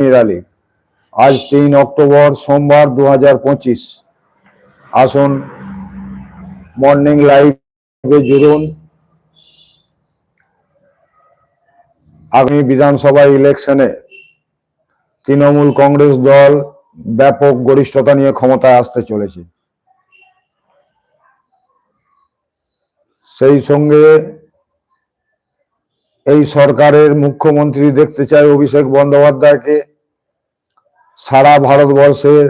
আলী। আজ তিন অক্টোবর সোমবার দু হাজার পঁচিশ। আসুন মর্নিং লাইভে জুড়ুন। আগামী বিধানসভা ইলেকশনে তৃণমূল কংগ্রেস দল ব্যাপক গরিষ্ঠতা নিয়ে ক্ষমতায় আসতে চলেছে। সেই সঙ্গে এই সরকারের মুখ্যমন্ত্রী দেখতে চায় অভিষেক বন্দ্যোপাধ্যায়কে। সারা ভারতবর্ষের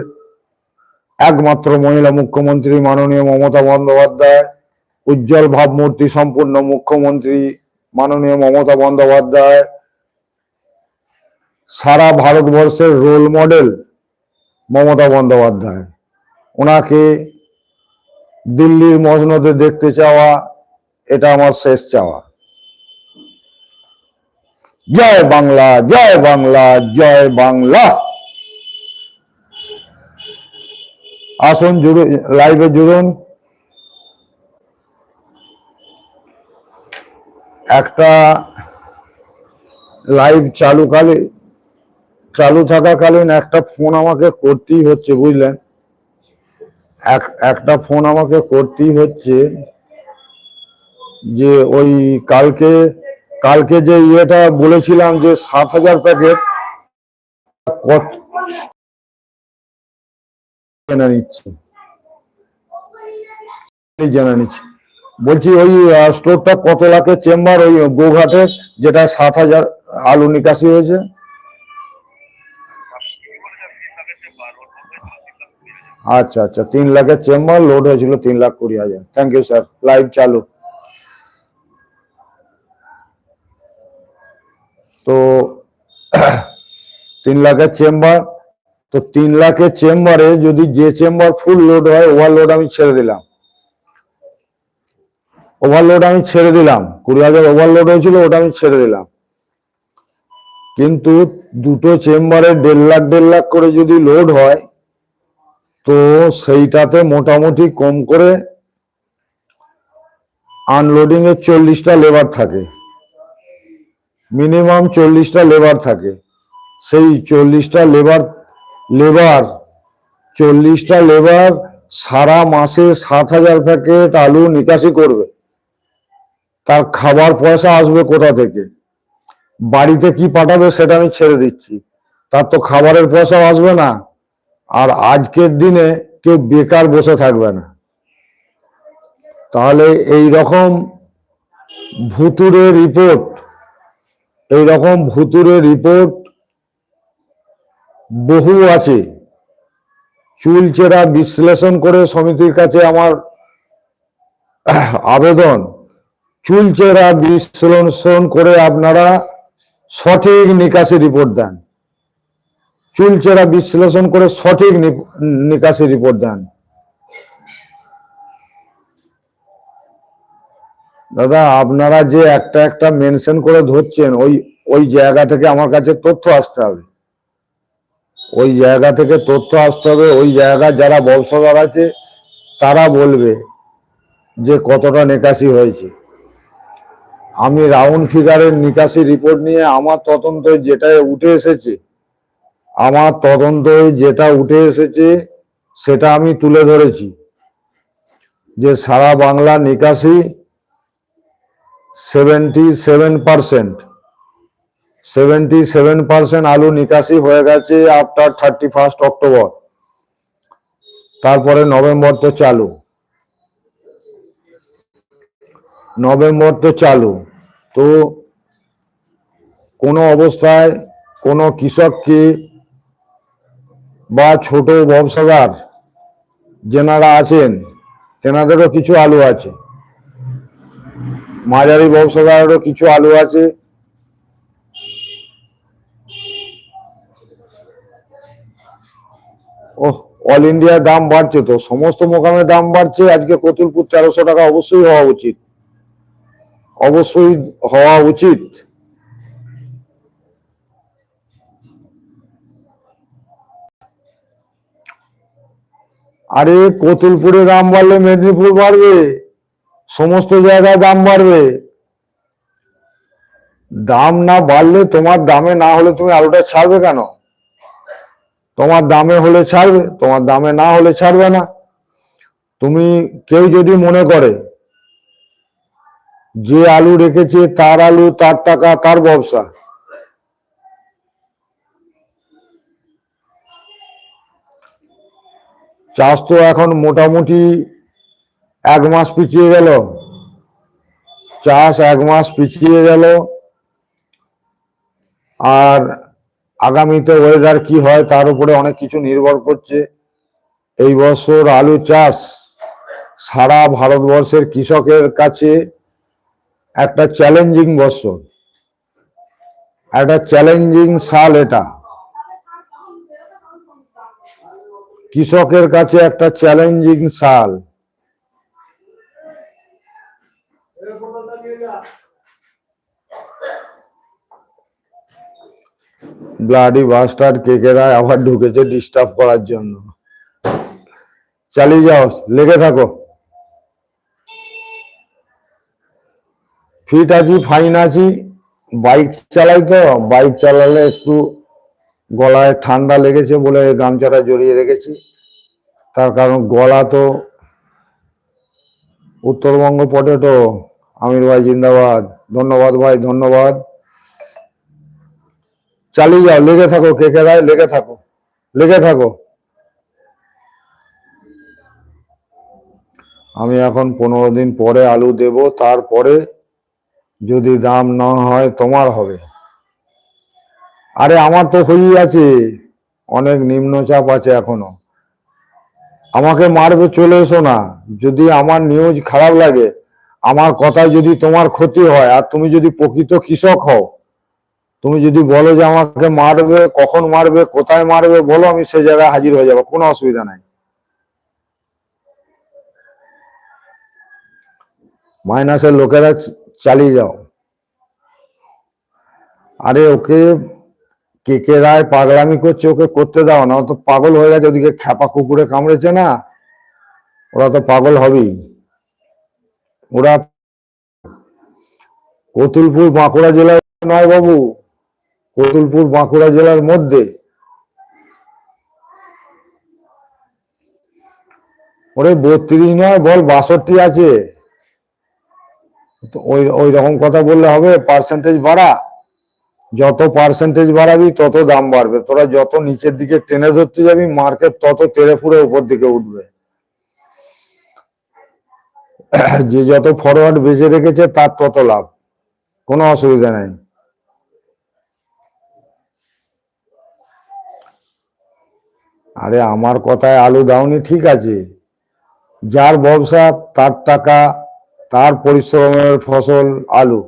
একমাত্র মহিলা মুখ্যমন্ত্রী মাননীয় মমতা বন্দ্যোপাধ্যায়, উজ্জ্বল ভাবমূর্তি সম্পূর্ণ মুখ্যমন্ত্রী মাননীয় মমতা বন্দ্যোপাধ্যায়, সারা ভারতবর্ষের রোল মডেল মমতা বন্দ্যোপাধ্যায়। ওনাকে দিল্লির মসনদে দেখতে চাওয়া, এটা আমার শেষ চাওয়া। জয় বাংলা জয় বাংলা জয় বাংলা। আসুন জুড়ে লাইভে জুড়ুন। একটা লাইভ চালুকালে চালু থাকাকালীন একটা ফোন আমাকে করতেই হচ্ছে, বুঝলেন? এক, একটা ফোন আমাকে করতেই হচ্ছে যে ওই কালকে কালকে যে ইয়েটা বলেছিলাম যে সাত হাজার প্যাকেট কত জেনে নিচ্ছি জেনে নিচ্ছি বলছি ওই স্টোরটা কত লাখের চেম্বার ওই গোঘাটের যেটা সাত হাজার আলু নিকাশি হয়েছে? আচ্ছা আচ্ছা তিন লাখের চেম্বার লোড হয়েছিল তিন লাখ কুড়ি হাজার। থ্যাংক ইউ স্যার লাইভ চালু। তো, তিন লাখের চেম্বার তো তিন লাখের চেম্বারে যদি যে চেম্বার ফুল লোড হয় ওভারলোড আমি ছেড়ে দিলাম। ওভারলোড আমি ছেড়ে দিলাম। কুড়ি হাজার ওভারলোড হয়েছিল, ওটা আমি ছেড়ে দিলাম। কিন্তু দুটো চেম্বারে দেড় লাখ দেড় লাখ করে যদি লোড হয়, তো সেইটাতে মোটামুটি কম করে আনলোডিং এর চল্লিশটা লেবার থাকে। মিনিমাম চল্লিশটা লেবার থাকে। সেই চল্লিশটা লেবার লেবার, চল্লিশটা লেবার সারা মাসে সাত হাজার প্যাকেট আলু নিকাশি করবে। তার খাবার পয়সা আসবে কোথা থেকে? বাড়িতে কি পাঠাবে সেটা আমি ছেড়ে দিচ্ছি। তার তো খাবারের পয়সাও আসবে না। আর আজকের দিনে কেউ বেকার বসে থাকবে না। তাহলে এই রকম ভুতুরে রিপোর্ট এই রকম ভুতুরে রিপোর্ট বহু আছে। চুলচেরা বিশ্লেষণ করে সমিতির কাছে আমার আবেদন। চুলচেরা বিশ্লেষণ করে আপনারা সঠিক নিকাশি রিপোর্ট দেন। চুলচেরা বিশ্লেষণ করে সঠিক নিকাশি রিপোর্ট দেন। দাদা, আপনারা যে একটা একটা মেনশন করে ধরছেন, ওই ওই জায়গা থেকে আমার কাছে তথ্য আসতে হবে। ওই জায়গা থেকে তথ্য আসতে হবে, ওই জায়গা যারা ব্যবসাদার আছে, তারা বলবে যে কতটা নিকাশি হয়েছে। আমি রাউন্ড ফিগারের নিকাশি রিপোর্ট নিয়ে আমার তদন্ত যেটা উঠে এসেছে, আমার তদন্তে যেটা উঠে এসেছে, সেটা আমি তুলে ধরেছি। যে সারা বাংলা নিকাশি seventy seven percent seventy seven percent আলু নিকাশি হয়ে গেছে আফটার থার্টি ফার্স্ট অক্টোবর তারপরে নভেম্বর তো চালু। নভেম্বর তো চালু। তো কোনো অবস্থায় কোনো কৃষককে বা ছোট ব্যবসাদার যেনারা আছেন, তেনাদেরও কিছু আলু আছে। মাঝারি ব্যবসাদারেরও কিছু আলু আছে। ওহ অল ইন্ডিয়া দাম বাড়ছে তো। সমস্ত মোকামে দাম বাড়ছে। আজকে কতুলপুর তেরোশো টাকা অবশ্যই হওয়া উচিত। অবশ্যই হওয়া উচিত। আরে, কতুলপুরে দাম বাড়লে মেদিনীপুর বাড়বে। সমস্ত জায়গায় দাম বাড়বে। দাম না বাড়লে তোমার দামে না হলে তুমি আলুটা ছাড়বে কেন? তোমার দামে হলে ছাড়বে, তোমার দামে না হলে ছাড়বে না। তুমি কেউ যদি মনে করে যে আলু রেখেছে, তার আলু, তার টাকা, তার ব্যবসা। চাষ তো এখন মোটামুটি এক মাস পিছিয়ে গেল। চাষ এক মাস পিছিয়ে গেল। আর আগামীতে ওয়েদার কি হয় তার উপরে অনেক কিছু নির্ভর করছে। এই বছর আলু চাষ সারা ভারতবর্ষের কৃষকের কাছে একটা চ্যালেঞ্জিং বছর। একটা চ্যালেঞ্জিং সাল এটা। কৃষকের কাছে একটা চ্যালেঞ্জিং সাল। ব্লাডি বাস্টার কেকেরা আবার ঢুকেছে ডিস্টার্ব করার জন্য। চালিয়ে যাও, লেগে থাকো। ফিট আছি ফাইন আছি। বাইক চালাই তো বাইক চালালে একটু গলায় ঠান্ডা লেগেছে বলে গামছাটা জড়িয়ে রেখেছি। তার কারণ গলা তো উত্তরবঙ্গ পটেটো আমির ভাই জিন্দাবাদ। ধন্যবাদ ভাই, ধন্যবাদ। চালিয়ে যাও, লেগে থাকো কেকেরায় লেগে থাকো লেগে থাকো। আমি এখন পনেরো দিন পরে আলু দেব, তারপরে যদি দাম না হয় তোমার হবে। আরে আমার তো হয়েই আছে, অনেক নিম্নচাপ আছে এখনও। আমাকে মারবে, চলে এসো না। যদি আমার নিউজ খারাপ লাগে, আমার কথায় যদি তোমার ক্ষতি হয়, আর তুমি যদি প্রকৃত কৃষক হও তুমি যদি বলো যে আমাকে মারবে, কখন মারবে, কোথায় মারবে, বলো, আমি সে জায়গায় হাজির হয়ে যাব, কোনো অসুবিধা নাই। মাইনাসের লোকেরা চালিয়ে যাও। আরে ওকে, কে কে রায় পাগলামি করছে, ওকে করতে দাও না তো পাগল হয়ে গেছে, ওদিকে খ্যাপা কুকুরে কামড়েছে না। ওরা তো পাগল হবেই। ওরা কতুলপুর বাঁকুড়া জেলার নয় বাবু কতুলপুর বাঁকুড়া জেলার মধ্যে ওরে বত্রিশ নয়, বল, বাষট্টি আছে। ওই ওই রকম কথা বললে হবে পার্সেন্টেজ বাড়া। যত পার্সেন্টেজ বাড়াবি, তত দাম বাড়বে। তোরা যত নিচের দিকে টেনে ধরতে যাবি মার্কেট তত তেড়ে ফুড়ে উপর দিকে উঠবে। যে যত ফরওয়ার্ড বেঁচে রেখেছে, তার তত লাভ। কোনো অসুবিধা নেই। আরে আমার কথায় আলু দাওনি, ঠিক আছে। যার ব্যবসা, তার টাকা, তার পরিশ্রমের ফসল আলু।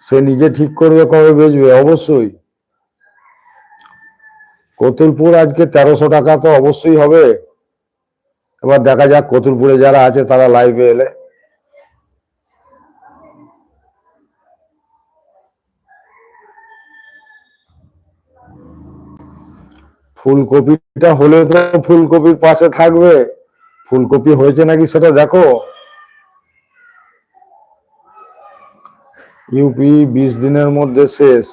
সে নিজে ঠিক করবে, কবে বেচবে? অবশ্যই। কতুলপুর আজকে তেরোশো টাকা তো অবশ্যই হবে। এবার দেখা যাক কতুলপুরে যারা আছে, তারা লাইভে এলে ফুলকপিটা হলে তো ফুলকপির পাশে থাকবে। ফুলকপি হয়েছে নাকি সেটা দেখো। ইউপি বিশ দিনের মধ্যে শেষ।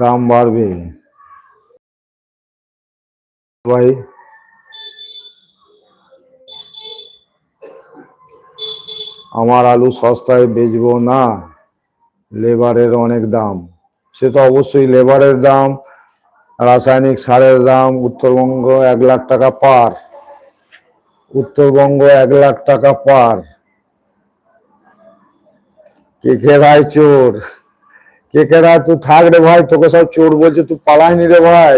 দাম বাড়বে। ভাই আমার আলু সস্তায় বেচবো না। লেবারের অনেক দাম। সে তো অবশ্যই লেবারের দাম, রাসায়নিক সারের দাম, উত্তরবঙ্গ এক লাখ টাকা পার। উত্তরবঙ্গ এক লাখ টাকা পার। কে কে রায় চোর? কে কে রায় তুই থাক রে ভাই, তোকে সব চোর বলছে, তুই পালাইনি রে ভাই।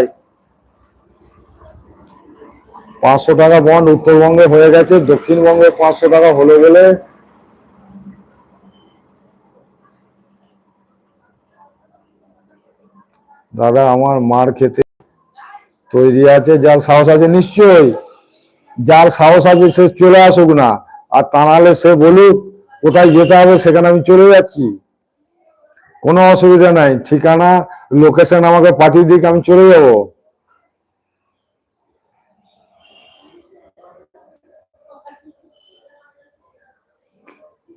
পাঁচশো টাকা বন্ড উত্তরবঙ্গে হয়ে গেছে, দক্ষিণবঙ্গে পাঁচশো টাকা হলে গেলে দাদা, আমার মার খেতে তৈরি আছে, যার সাহস আছে নিশ্চয়ই। যার সাহস আছে সে চলে আসুক না, আর তা নাহলে সে বলুক, কোথায় যেতে হবে সেখানে আমি চলে যাচ্ছি। কোনো অসুবিধা নাই, ঠিকানা লোকেশন আমাকে পাঠিয়ে দিক, আমি চলে যাব।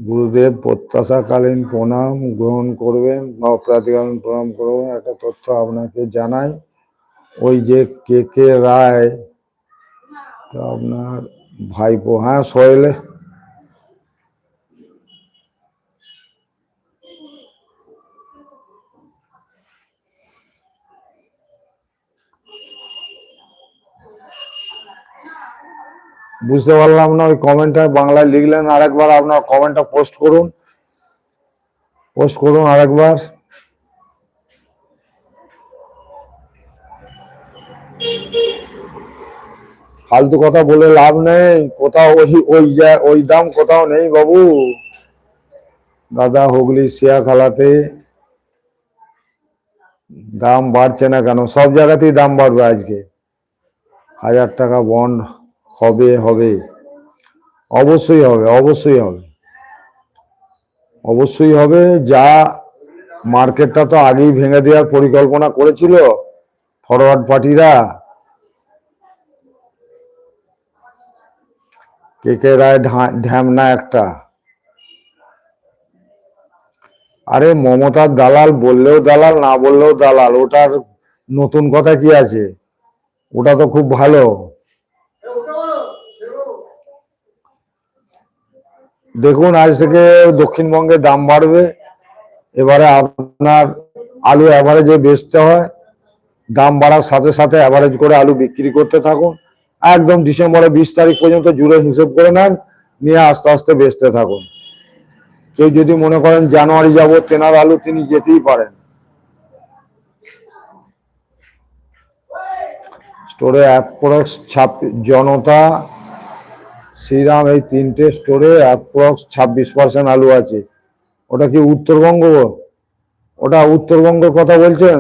গুরুদেব প্রত্যাশাকালীন প্রণাম গ্রহণ করবেন বা অপরাধীকালীন প্রণাম করবেন। একটা তথ্য আপনাকে জানাই, ওই যে কে কে রায়, তা আপনার ভাইপো হ্যাঁ সোহেলে। বুঝতে পারলাম না, ওই কমেন্টটা বাংলায় লিখলেন আরেকবার আপনার কমেন্টটা পোস্ট করুন। পোস্ট করুন আরেকবার। ফালতু কথা বলে লাভ নেই, কোথাও ওই ওই যা- ওই দাম কোথাও নেই বাবু। দাদা হুগলি শিয়া খালাতে দাম বাড়ছে না কেন? সব জায়গাতেই দাম বাড়বে আজকে। হাজার টাকা বন্ড হবে হবে। অবশ্যই হবে অবশ্যই হবে। অবশ্যই হবে, যা মার্কেটটা তো আগেই ভেঙে দেওয়ার পরিকল্পনা করেছিল ফরওয়ার্ড পার্টিরা। কে কে রায় ঢ্যাম না একটা। আরে মমতার দালাল বললেও দালাল, না বললেও দালাল, ওটার নতুন কথা কি আছে? ওটা তো খুব ভালো। দেখুন, আজ থেকে দক্ষিণবঙ্গে দাম বাড়বে। এবারে আপনার আলু অ্যাভারেজে বেচতে হয়। দাম বাড়ার সাথে সাথে অ্যাভারেজ করে আলু বিক্রি করতে থাকুন। একদম ডিসেম্বরের বিশ তারিখ পর্যন্ত জুড়ে হিসেব করে নেন, নিয়ে আস্তে আস্তে বেচতে থাকুন। কেউ যদি মনে করেন জানুয়ারি যাব তেনার আলু তিনি যেতেই পারেন। স্টোরে অ্যাপ্রক্স ছাব্বিশ, জনতা শ্রীরাম এই তিনটে স্টোরে অ্যাপ্রক্স ছাব্বিশ পার্সেন্ট আলু আছে। ওটা কি উত্তরবঙ্গ? ওটা উত্তরবঙ্গের কথা বলছেন?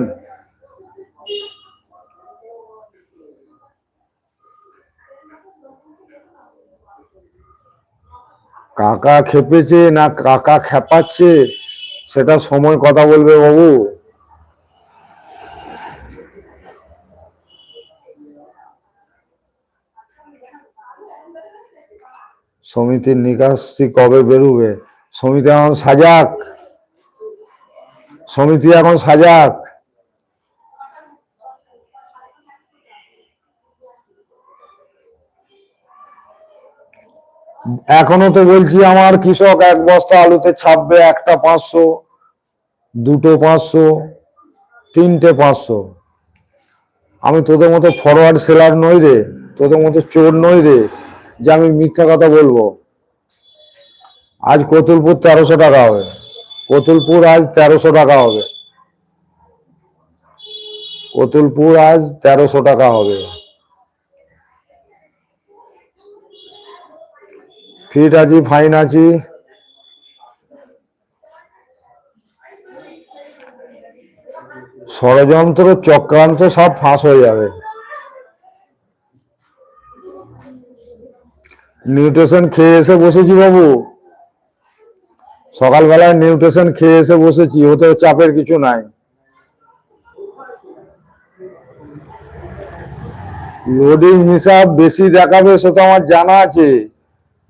কাকা খেপেছে না কাকা খেপাচ্ছে সেটা সময় কথা বলবে বাবু। সমিতির নিকাশি কবে বেরোবে? সমিতি এখন সাজাক। সমিতি এখন সাজাক। এখনও তো বলছি আমার কৃষক এক বস্তা আলুতে ছাপবে একটা পাঁচশো, দুটো পাঁচশো, তিনটে পাঁচশো। আমি তোদের মতো ফরওয়ার্ড সেলার নই রে, তোদের মতো চোর নই রে। যে আমি মিথ্যা কথা বলব। আজ কতুলপুর তেরোশো টাকা হবে। কতুলপুর আজ তেরোশো টাকা হবে। কতুলপুর আজ তেরোশো টাকা হবে। ফিট আছি, ফাইন আছি। ষড়যন্ত্র, চক্রান্ত সব ফাঁস হয়ে যাবে। নিউট্রিশন খেয়ে এসে বসেছি বাবু। সকালবেলায় নিউট্রিশন খেয়ে এসে বসেছি, ওতে চাপের কিছু নাই। লোডিং হিসাব বেশি দেখাবে সেটা আমার জানা আছে,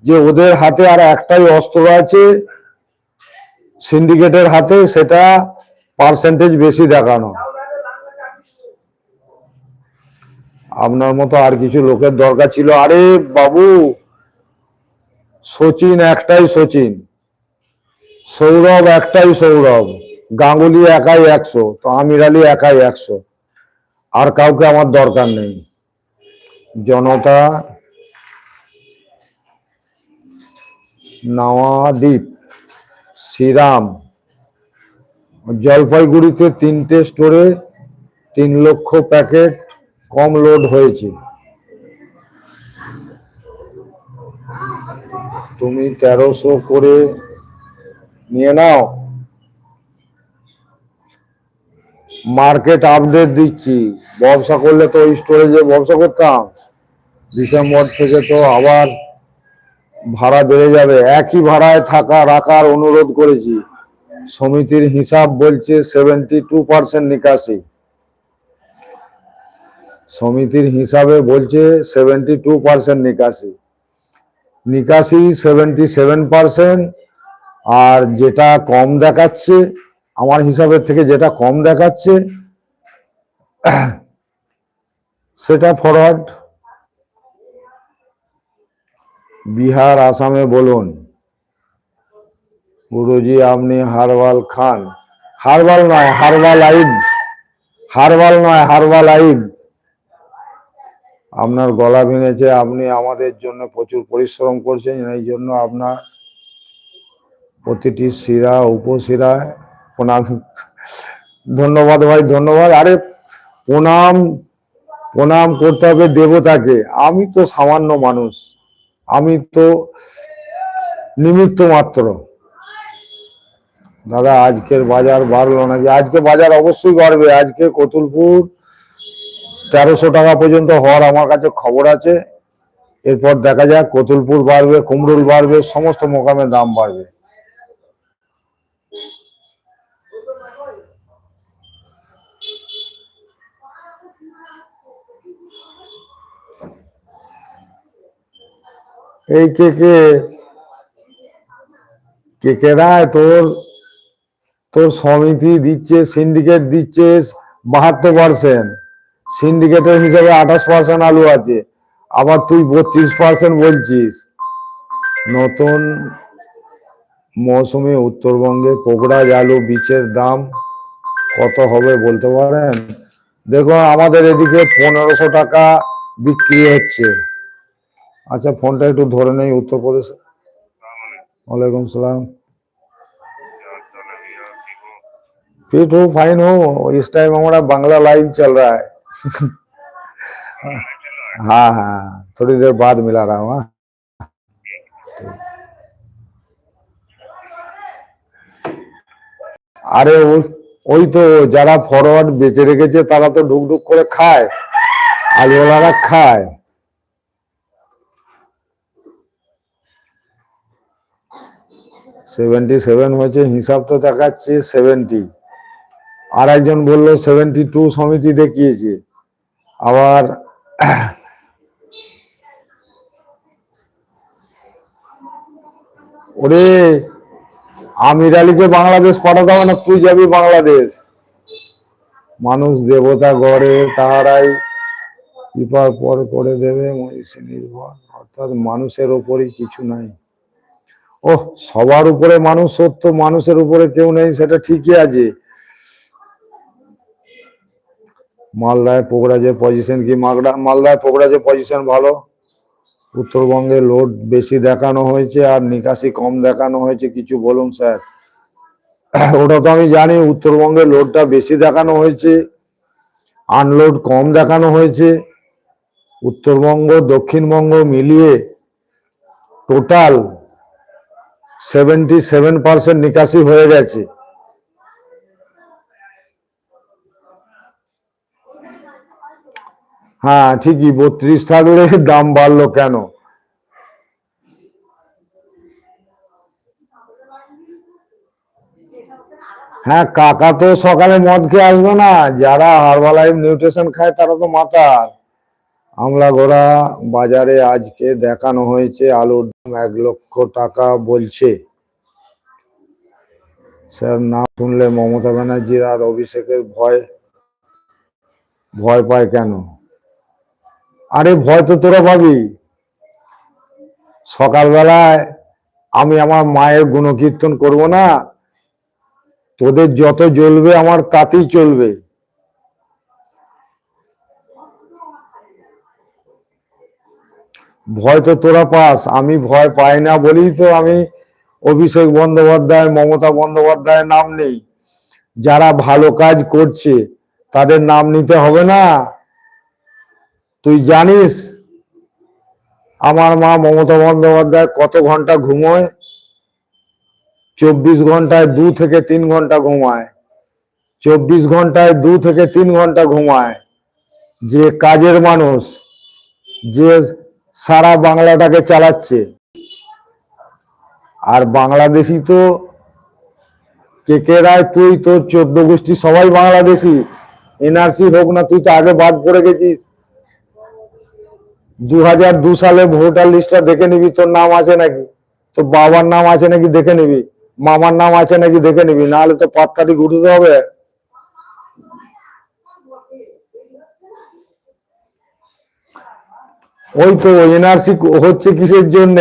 যে ওদের হাতে আর একটাই অস্ত্র আছে সিন্ডিকেটের হাতে সেটা পার্সেন্টেজ বেশি দেখানো। আপনার মতো আর কিছু লোকের দরকার ছিল। আরে বাবু সচিন একটাই সচিন সৌরভ একটাই সৌরভ। গাঙ্গুলি একাই একশো। তো আমির আলী একাই একশো। আর কাউকে আমার দরকার নেই। জনতা নওয়াদ্বীপ শ্রীরাম। জলপাইগুড়িতে তিনটে স্টোরে তিন লক্ষ প্যাকেট কম লোড হয়েছে। তুমি তেরোশো করে নিয়ে নাও। মার্কেট আপডেট দিচ্ছি। ব্যবসা করলে তো স্টোরেজে ব্যবসা করতাম। ডিসেম্বর থেকে তো আবার ভাড়া বেড়ে যাবে। একই ভাড়ায় থাকা রাখার অনুরোধ করেছি। সমিতির হিসাব বলছে সেভেন্টি টু পার্সেন্ট নিকাশি। সমিতির হিসাবে বলছে সেভেন্টি টু পার্সেন্ট নিকাশি। নিকাশি সেভেন্টি সেভেন পার্সেন্ট আর যেটা কম দেখাচ্ছে, আমার হিসাবের থেকে যেটা কম দেখাচ্ছে, সেটা ফরওয়ার্ড। বিহার, আসামে বলুন। গুরুজি, আপনি হারবাল খান। হারবাল নয় হারবাল আইব হারবাল নয় হারবাল আইব আপনার গলা ভেঙেছে, আপনি আমাদের জন্য প্রচুর পরিশ্রম করছেন, এই জন্য আপনার প্রতিটি শিরা উপশিরায় প্রণাম। ধন্যবাদ ভাই, ধন্যবাদ। আরে, প্রণাম প্রণাম করতে হবে দেবতাকে। আমি তো সামান্য মানুষ, আমি তো নিমিত্ত মাত্র। দাদা, আজকের বাজার বাড়লো নাকি? আজকে বাজার অবশ্যই বাড়বে। আজকে কতুলপুর তেরোশো টাকা পর্যন্ত হওয়ার আমার কাছে খবর আছে। এরপর দেখা যাক, কতুলপুর বাড়বে কুমরুল বাড়বে, সমস্ত মোকামের দাম বাড়বে। এই কে কে? কে কে রায়, তোর তোর সমিতি দিচ্ছে, সিন্ডিকেট দিচ্ছে, বাহাত্তর পার্সেন্ট। সিন্ডিকেটের হিসাবে আঠাশ পার্সেন্ট আলু আছে আবার তুই বত্রিশ পার্সেন্ট বলছিস নতুন মৌসুমে উত্তরবঙ্গে পোকড়াজ আলু বীজের দাম কত হবে বলতে পারেন দেখো আমাদের এদিকে পনেরোশো টাকা বিক্রি হচ্ছে আচ্ছা ফোনটা একটু ধরে নেই উত্তরপ্রদেশ वालेकुम सलाम फिट हो फाइन हो इस टाइम हमारा बांग्ला लाइव चल रहा है हाँ हाँ थोड़ी देर बाद मिला रहा हूँ हाँ। আরে ওই- ওই তো যারা ফরওয়ার্ড বেঁচে রেখেছে তারা তো ঢুকঢুক করে খায় আলুওয়ালারা খায় সেভেন্টি সেভেন হয়েছে হিসাব তো দেখাচ্ছে সেভেন্টি আর একজন বলল সেভেন্টি টু সমিতি দেখিয়েছে। আবার ওরে, আমির আলীকে বাংলাদেশ পাঠাতে হবে না, তুই যাবি বাংলাদেশ? মানুষ দেবতা গড়ে তাহারাই কৃপার পর করে দেবে মহিষী নির্ভর অর্থাৎ মানুষের ওপরই কিছু নাই। ওহ, সবার উপরে মানুষ সত্য, মানুষের উপরে কেউ নেই, সেটা ঠিকই আছে। মালদায় পোকরাজের পজিশন কি মালদা মালদায় পোকরাজের পজিশন ভালো? উত্তরবঙ্গে লোড বেশি দেখানো হয়েছে আর নিকাশি কম দেখানো হয়েছে, কিছু বলুন স্যার? ওটা তো আমি জানি, উত্তরবঙ্গে লোডটা বেশি দেখানো হয়েছে আনলোড কম দেখানো হয়েছে। উত্তরবঙ্গ, দক্ষিণবঙ্গ মিলিয়ে টোটাল সেভেন্টি সেভেন পার্সেন্ট নিকাশি হয়ে গেছে। হ্যাঁ ঠিকই, বত্রিশ থাকলে দাম বাড়লো কেন? হ্যাঁ কাকা তো সকালে মদ খেয়ে আসবে না, যারা হার্বালাইফ নিউট্রিশন খায় তারা তো মাতাল। আমলা গোড়া বাজারে আজকে দেখানো হয়েছে, আলুর দাম এক লক্ষ টাকা বলছে। স্যার, না শুনলে মমতা ব্যানার্জির আর অভিষেকের ভয় ভয় পায় কেন? আরে ভয় তো তোরা পাবি। সকালবেলায় আমি আমার মায়ের গুণকীর্তন করব না। তোদের যত জ্বলবে আমার তাতেই চলবে। ভয় তো তোরা পাস, আমি ভয় পাই না বলেই তো আমি অভিষেক বন্দ্যোপাধ্যায়, মমতা বন্দ্যোপাধ্যায়ের নাম নেই। যারা ভালো কাজ করছে, তাদের নাম নিতে হবে না। তুই জানিস আমার মা মমতা বন্দ্যোপাধ্যায় কত ঘণ্টা ঘুমোয়? চব্বিশ ঘন্টায় দু থেকে তিন ঘণ্টা ঘুমায়। চব্বিশ ঘন্টায় দু থেকে তিন ঘণ্টা ঘুমায়। যে কাজের মানুষ, যে সারা বাংলাটাকে চালাচ্ছে। আর বাংলাদেশি তো কে কে রায়, তুই তোর চোদ্দ গোষ্ঠী সবাই বাংলাদেশি। এনআরসি হোক না, তুই তো আগে বাদ পড়ে গেছিস। দু হাজার দু সালে ভোটার লিস্টটা দেখে নিবি, তোর নাম আছে নাকি? তোর বাবার নাম আছে নাকি দেখে নিবি? মামার নাম আছে নাকি দেখে নিবি? নাহলে তো পাত্তাটি ঘুরতে হবে। ওই তো এনআরসি হচ্ছে কিসের জন্য?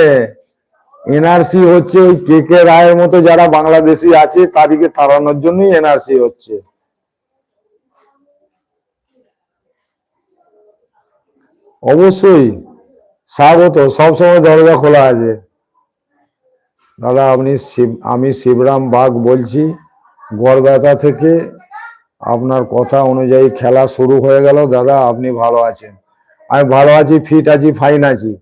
এনআরসি হচ্ছে ওই কে কে রায়ের মতো যারা বাংলাদেশি আছে, তাদেরকে তাড়ানোর জন্যই এনআরসি হচ্ছে। অবশ্যই স্বাগত, সবসময় দরজা খোলা আছে। দাদা, আপনি শিব, আমি শিবরাম বাঘ বলছি। গড়বেতা থেকে আপনার কথা অনুযায়ী খেলা শুরু হয়ে গেল। দাদা, আপনি ভালো আছেন? আমি ভালো আছি ফিট আছি ফাইন আছি।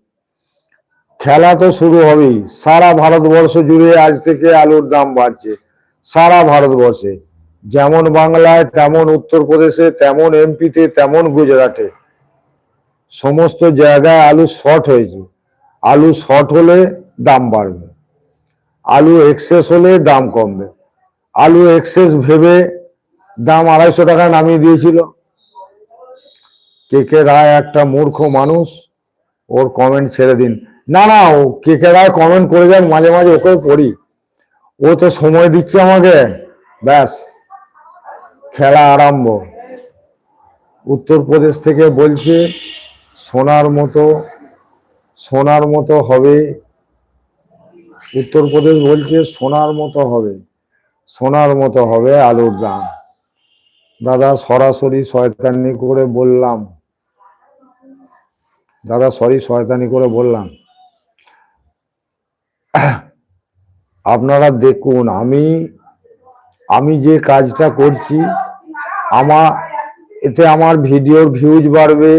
খেলা তো শুরু হবেই। সারা ভারতবর্ষ জুড়ে আজ থেকে আলুর দাম বাড়ছে। সারা ভারতবর্ষে। যেমন বাংলায়, তেমন উত্তরপ্রদেশে, তেমন এমপিতে, তেমন গুজরাটে। সমস্ত জায়গায় আলু শর্ট হয়েছে। আলু শর্ট হলে দাম বাড়বে। আলু এক্সেস হলে দাম কমবে। আলু এক্সেস ভেবে দাম আড়াইশো টাকা নামিয়ে দিয়েছিল। কে কে রায় একটা মূর্খ মানুষ, ওর কমেন্ট ছেড়ে দিন। না না, ও কে কে রায় কমেন্ট করে যান মাঝে মাঝে ওকেও পড়ি ও তো সময় দিচ্ছে আমাকে। ব্যাস, খেলা আরম্ভ। উত্তরপ্রদেশ থেকে বলছে সোনার মতো সোনার মতো হবে। উত্তরপ্রদেশ বলছে সোনার মতো হবে, সোনার মতো হবে আলুর দাম। দাদা, সরাসরি শয়তানি করে বললাম। দাদা, সরি, শয়তানি করে বললাম। আপনারা দেখুন, আমি আমি যে কাজটা করছি আমার এতে আমার ভিডিওর ভিউজ বাড়বে।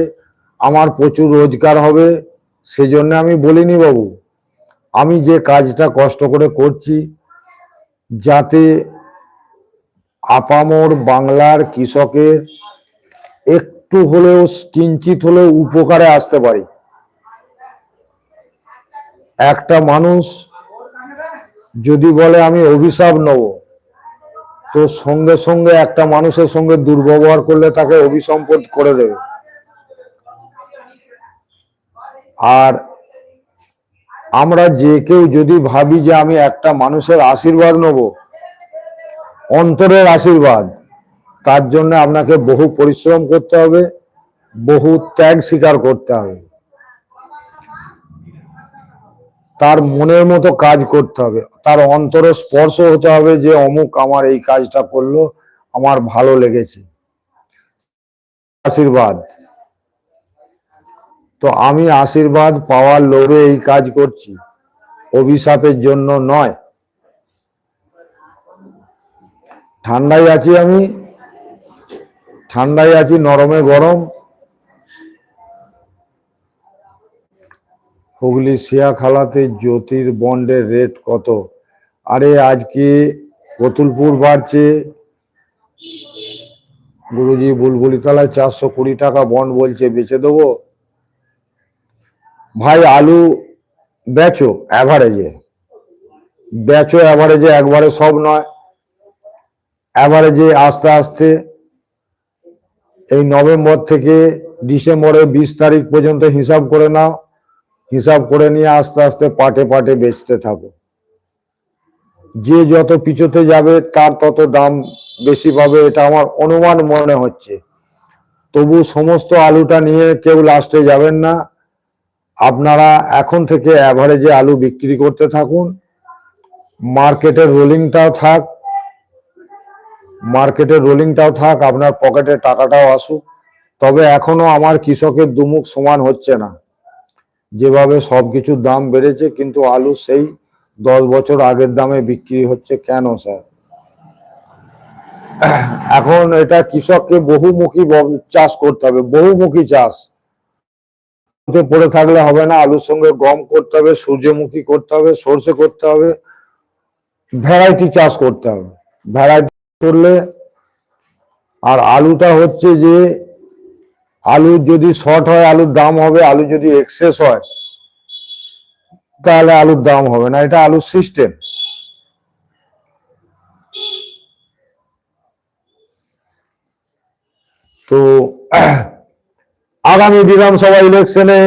আমার প্রচুর রোজগার হবে, সেজন্য আমি বলিনি বাবু। আমি যে কাজটা কষ্ট করে করছি, যাতে আপামর বাংলার কৃষকের একটু হলেও কিঞ্চিত হলেও উপকারে আসতে পারি। একটা মানুষ যদি বলে, আমি অভিশাপ নেব, তো সঙ্গে সঙ্গে একটা মানুষের সঙ্গে দুর্ব্যবহার করলে তাকে অভিসম্পদ করে দেবে। আর আমরা যে কেউ যদি ভাবি যে আমি একটা মানুষের আশীর্বাদ নেব, অন্তরের আশীর্বাদ, তার জন্য আপনাকে বহু পরিশ্রম করতে হবে, বহু ত্যাগ স্বীকার করতে হবে। তার মনের মতো কাজ করতে হবে, তার অন্তরে স্পর্শ হতে হবে যে অমুক আমার এই কাজটা করল, আমার ভালো লেগেছে। আশীর্বাদ। তো আমি আশীর্বাদ পাওয়ার লোভে এই কাজ করছি, অভিশাপের জন্য নয়। ঠান্ডায় আছি আমি, ঠান্ডায় আছি নরমে গরম। হুগলি শিয়াখালাতে জ্যোতির বন্ডের রেট কত? আরে আজকে কতুলপুর বাড়ছে। গুরুজি বুলবুলিতলায় চারশো কুড়ি টাকা বন্ড বলছে, বেচে দেবো? ভাই, আলু বেচো অ্যাভারেজে বেচো অ্যাভারেজে একবারে সব নয়। অ্যাভারেজে আস্তে আস্তে এই নভেম্বর থেকে ডিসেম্বরের বিশ তারিখ পর্যন্ত হিসাব করে নাও। হিসাব করে নিয়ে আস্তে আস্তে পাটে পাটে বেচতে থাকো। যে যত পিছোতে যাবে, তার তত দাম বেশি পাবে, এটা আমার অনুমান মনে হচ্ছে। তবু সমস্ত আলুটা নিয়ে কেউ লাস্টে যাবেন না। আপনারা এখন থেকে অ্যাভারেজে আলু বিক্রি করতে থাকুন। মার্কেটের রোলিংটাও থাক মার্কেটের রোলিংটাও থাক, আপনার পকেটে টাকাটাও আসুক। তবে এখনও আমার কৃষকের দুমুখ সমান হচ্ছে না। যেভাবে সব কিছুর দাম বেড়েছে, কিন্তু আলু সেই দশ বছর আগের দামে বিক্রি হচ্ছে কেন, স্যার? এখন এটা কৃষককে বহুমুখী চাষ করতে হবে, বহুমুখী চাষ। তে পড়ে থাকলে হবে না, আলুর সঙ্গে গম করতে হবে, সূর্যমুখী করতে হবে, সর্ষে করতে হবে, ভ্যারাইটি চাষ করতে হবে। ভ্যারাইটি করলে আর আলুটা হচ্ছে যে আলু যদি শর্ট হয়, আলুর দাম হবে, আলু যদি এক্সেস হয়, তাহলে আলুর দাম হবে না, এটা আলুর সিস্টেম। তো আগামী বিধানসভা ইলেকশনে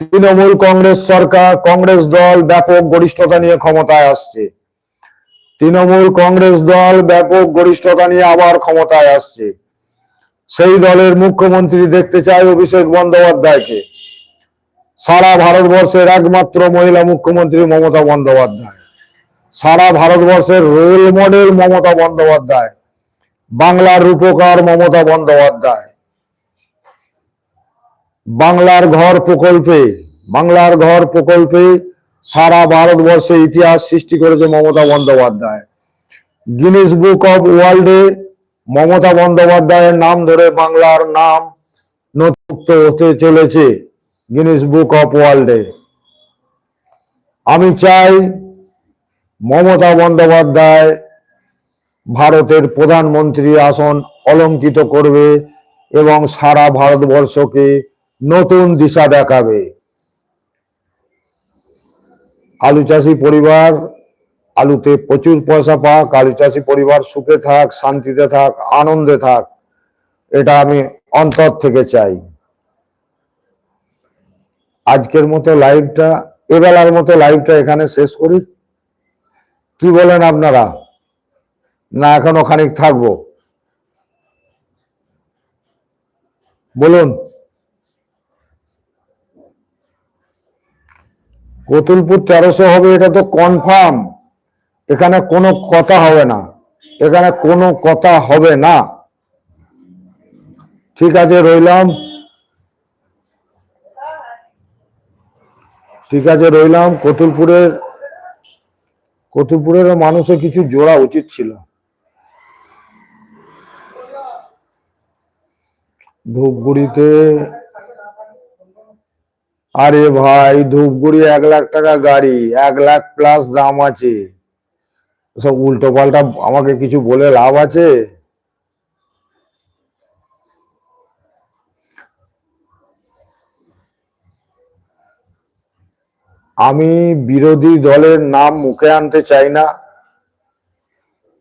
তৃণমূল কংগ্রেস সরকার, কংগ্রেস দল ব্যাপক গরিষ্ঠতা নিয়ে ক্ষমতায় আসছে। তৃণমূল কংগ্রেস দল ব্যাপক গরিষ্ঠতা নিয়ে আবার ক্ষমতায় আসছে। সেই দলের মুখ্যমন্ত্রী দেখতে চায় অভিষেক বন্দ্যোপাধ্যায়কে। সারা ভারতবর্ষের একমাত্র মহিলা মুখ্যমন্ত্রী মমতা বন্দ্যোপাধ্যায়। সারা ভারতবর্ষের রোল মডেল মমতা বন্দ্যোপাধ্যায়। বাংলার রূপকার মমতা বন্দ্যোপাধ্যায়। বাংলার ঘর প্রকল্পে, বাংলার ঘর প্রকল্পে সারা ভারতবর্ষে ইতিহাস সৃষ্টি করেছে Mamata Bandyopadhyay. Guinness book of ওয়ার্ল্ডে মমতা বন্দ্যোপাধ্যায়ের নাম ধরে বাংলার নাম নথিভুক্ত হতে চলেছে গিনিস বুক অফ ওয়ার্ল্ডে আমি চাই মমতা বন্দ্যোপাধ্যায় ভারতের প্রধানমন্ত্রী আসন অলঙ্কিত করবে এবং সারা ভারতবর্ষকে নতুন দিশা দেখাবে। আলু চাষি পরিবার আলুতে প্রচুর পয়সা পাক আলু চাষি পরিবার সুখে থাক, শান্তিতে থাক, আনন্দে থাক, এটা আমি অন্তর থেকে চাই। আজকের মতো লাইভটা এবেলার মতো লাইভটা এখানে শেষ করি। কি বলেন আপনারা? না, এখনও খানিক থাকব। বলুন। কতুলপুর তেরোশো হবে, এটা তো কনফার্ম এখানে কোনো কথা হবে না। এখানে কোনো কথা হবে না। ঠিক আছে, রইলাম। ঠিক আছে, রইলাম। কতুলপুরের কতুলপুরের মানুষের কিছু জোড়া উচিত ছিল। ধূপগুড়িতে আরে ভাই, ধূপগুড়ি এক লাখ টাকা গাড়ি, এক লাখ প্লাস দাম আছে। সব উল্টো পাল্টা আমাকে কিছু বলে লাভ আছে? আমি বিরোধী দলের নাম মুখে আনতে চাই না।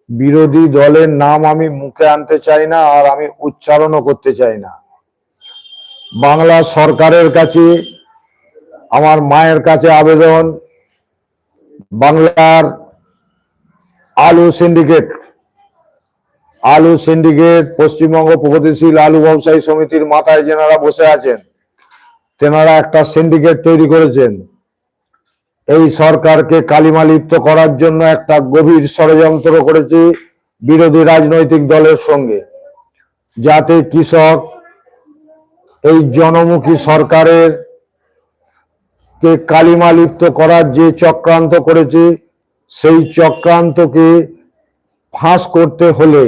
বিরোধী দলের নাম আমি মুখে আনতে চাই না আর আমি উচ্চারণও করতে চাই না। বাংলা সরকারের কাছে আমার মায়ের কাছে আবেদন, বাংলার আলু সিন্ডিকেট আলু সিন্ডিকেট পশ্চিমবঙ্গ প্রগতিশীল আলু ব্যবসায়ী সমিতির মাথায় যেনারা বসে আছেন, তেনারা একটা সিন্ডিকেট তৈরি করেছেন। এই সরকারকে কালিমা লিপ্ত করার জন্য একটা গভীর ষড়যন্ত্র করেছে বিরোধী রাজনৈতিক দলের সঙ্গে, যাতে কৃষক এই জনমুখী সরকারের কে কালিমা লিপ্ত করার যে চক্রান্ত করেছে, সেই চক্রান্তকে ফাঁস করতে হলে,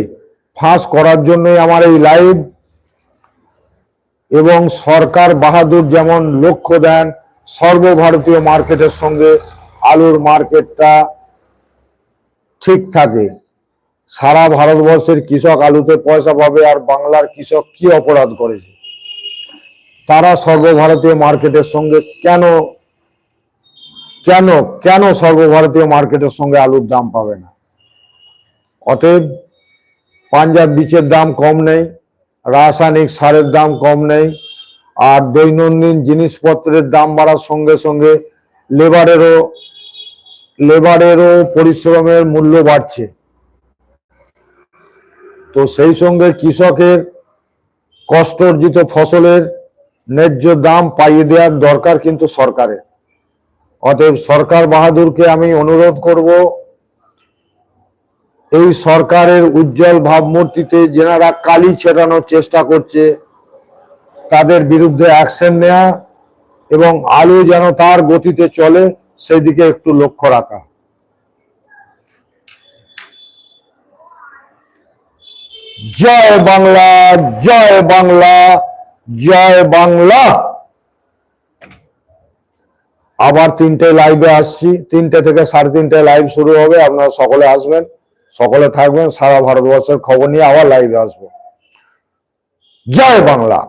ফাঁস করার জন্যই আমার এই লাইভ এবং সরকার বাহাদুর যেমন লক্ষ্য দেন, সর্বভারতীয় মার্কেটের সঙ্গে আলুর মার্কেটটা ঠিক থাকে। সারা ভারতবর্ষের কৃষক আলুতে পয়সা পাবে আর বাংলার কৃষক কি অপরাধ করেছে? তারা সর্বভারতীয় মার্কেটের সঙ্গে কেন কেন কেন সর্বভারতীয় মার্কেটের সঙ্গে আলুর দাম পাবে না? অতএব পাঞ্জাব বীচের দাম কম নেই, রাসায়নিক সারের দাম কম নেই, আর দৈনন্দিন জিনিসপত্রের দাম বাড়ার সঙ্গে সঙ্গে লেবারেরও লেবারেরও পরিশ্রমের মূল্য বাড়ছে। তো সেই সঙ্গে কৃষকের কষ্ট অর্জিত ফসলের ন্যায্য দাম পাইয়ে দেওয়ার দরকার কিন্তু সরকারের। অতএব সরকার বাহাদুরকে আমি অনুরোধ করব, এই সরকারের উজ্জ্বল ভাবমূর্তিতে যেনারা কালি ছেটানোর চেষ্টা করছে, তাদের বিরুদ্ধে অ্যাকশন নেওয়া এবং আলু যেন তার গতিতে চলে, সেদিকে একটু লক্ষ্য রাখা। জয় বাংলা জয় বাংলা জয় বাংলা। আবার তিনটে লাইভে আসছি। তিনটে থেকে সাড়ে তিনটে লাইভ শুরু হবে। আপনারা সকলে আসবেন। সকলে থাকবেন। সারা ভারতবর্ষের খবর নিয়ে আবার লাইভে আসব। জয় বাংলা।